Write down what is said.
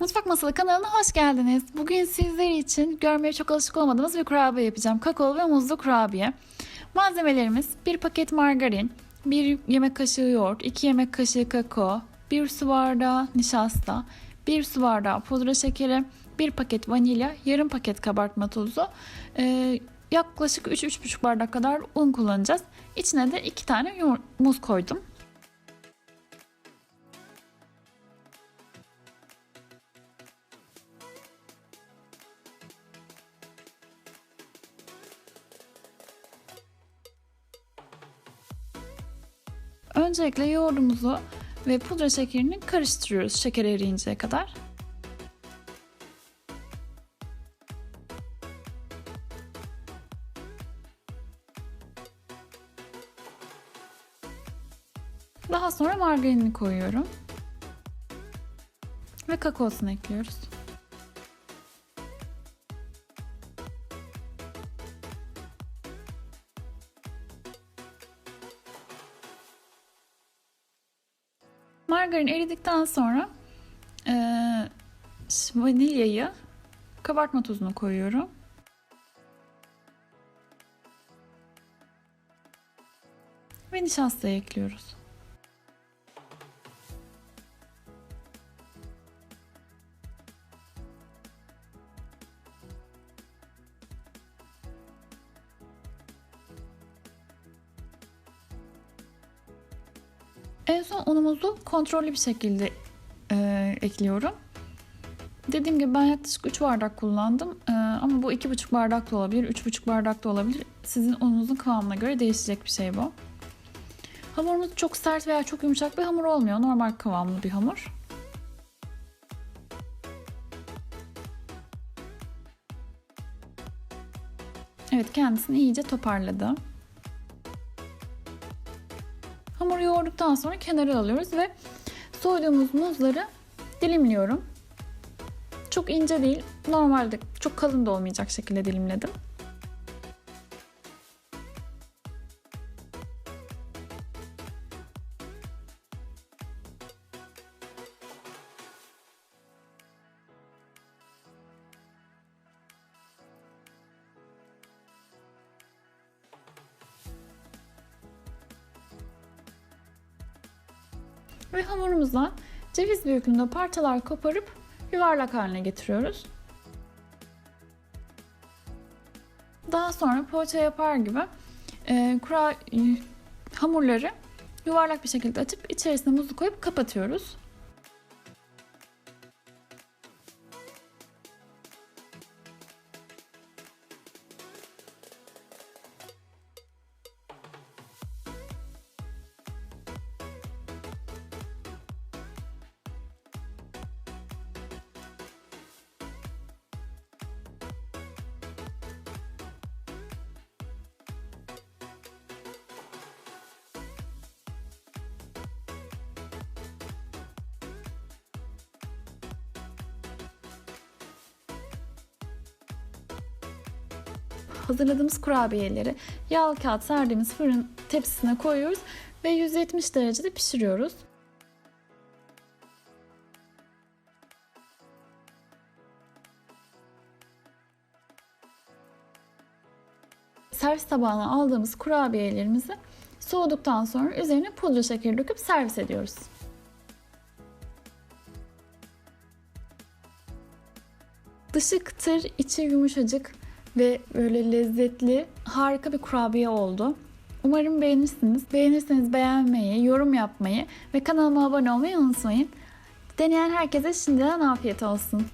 Mutfak Masalı kanalına hoş geldiniz. Bugün sizler için görmeye çok alışık olmadığımız bir kurabiye yapacağım. Kakaolu ve muzlu kurabiye. Malzemelerimiz 1 paket margarin, 1 yemek kaşığı yoğurt, 2 yemek kaşığı kakao, 1 su bardağı nişasta, 1 su bardağı pudra şekeri, 1 paket vanilya, yarım paket kabartma tozu, ee, yaklaşık 3-3,5 bardak kadar un kullanacağız. İçine de 2 tane muz koydum. Öncelikle yoğurdumuzu ve pudra şekerini karıştırıyoruz şeker eriyinceye kadar. Daha sonra margarinini koyuyorum. Ve kakaosunu ekliyoruz. Margarin eridikten sonra eee, vanilyayı, kabartma tozunu koyuyorum. Ve nişastayı ekliyoruz. En son unumuzu kontrollü bir şekilde e, ekliyorum. Dediğim gibi ben yaklaşık 3 bardak kullandım. E, ama bu 2,5 bardak da olabilir, 3,5 bardak da olabilir. Sizin ununuzun kıvamına göre değişecek bir şey bu. Hamurumuz çok sert veya çok yumuşak bir hamur olmuyor. Normal kıvamlı bir hamur. Evet kendisini iyice toparladı. Hamuru yoğurduktan sonra kenara alıyoruz ve soyduğumuz muzları dilimliyorum. Çok ince değil, normalde çok kalın da olmayacak şekilde dilimledim. Ve hamurumuza ceviz büyüklüğünde parçalar koparıp yuvarlak haline getiriyoruz. Daha sonra poğaça yapar gibi e, kura, e, hamurları yuvarlak bir şekilde açıp içerisine muzu koyup kapatıyoruz. Hazırladığımız kurabiyeleri yağlı kağıt serdiğimiz fırın tepsisine koyuyoruz ve 170 derecede pişiriyoruz. Servis tabağına aldığımız kurabiyelerimizi soğuduktan sonra üzerine pudra şekeri döküp servis ediyoruz. Dışı kıtır, içi yumuşacık ve böyle lezzetli, harika bir kurabiye oldu. Umarım beğenirsiniz. Beğenirseniz beğenmeyi, yorum yapmayı ve kanalıma abone olmayı unutmayın. Deneyen herkese şimdiden afiyet olsun.